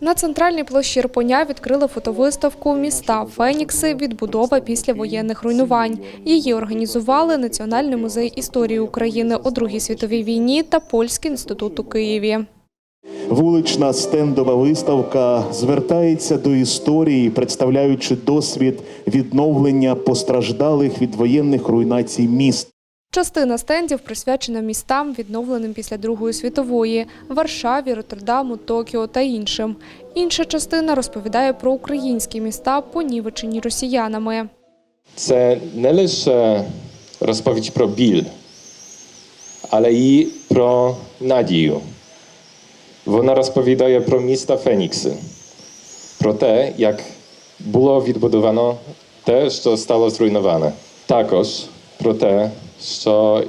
На центральній площі Ірпеня відкрили фотовиставку Міста Фенікси. Відбудова після воєнних руйнувань. Її організували Національний музей історії України у Другій світовій війні та Польський інститут у Києві. Вулична стендова виставка звертається до історії, представляючи досвід відновлення постраждалих від воєнних руйнацій міст. Частина стендів присвячена містам, відновленим після Другої світової Варшаві, Роттердаму, Токіо та іншим. Інша частина розповідає про українські міста, понівечені росіянами. Це не лише розповідь про біль, але й про надію. Вона розповідає про міста Фенікси, про те, як було відбудовано те, що стало зруйноване. Також про те, що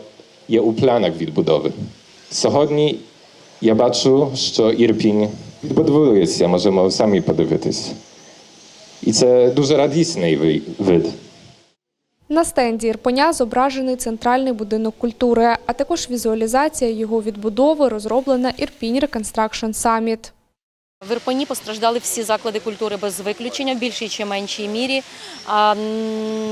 є у планах відбудови. Сьогодні я бачу, що Ірпінь відбудовується, можемо самі подивитись. І це дуже радісний вид. На стенді Ірпеня зображений центральний будинок культури, а також візуалізація його відбудови розроблена Ірпінь Reconstruction Summit. В Ірпені постраждали всі заклади культури без виключення, в більшій чи меншій мірі.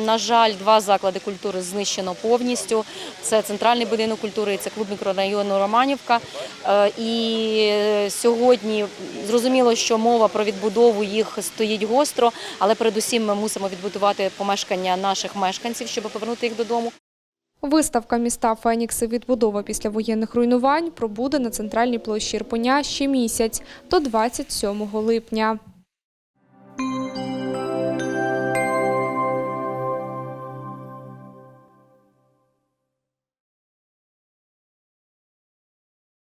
На жаль, два заклади культури знищено повністю. Це центральний будинок культури це клуб мікрорайону Романівка. Е, І сьогодні зрозуміло, що мова про відбудову їх стоїть гостро, але передусім ми мусимо відбудувати помешкання наших мешканців, щоб повернути їх додому. Виставка міста Фенікси відбудова після воєнних руйнувань пробуде на центральній площі Ірпеня ще місяць до 27 липня.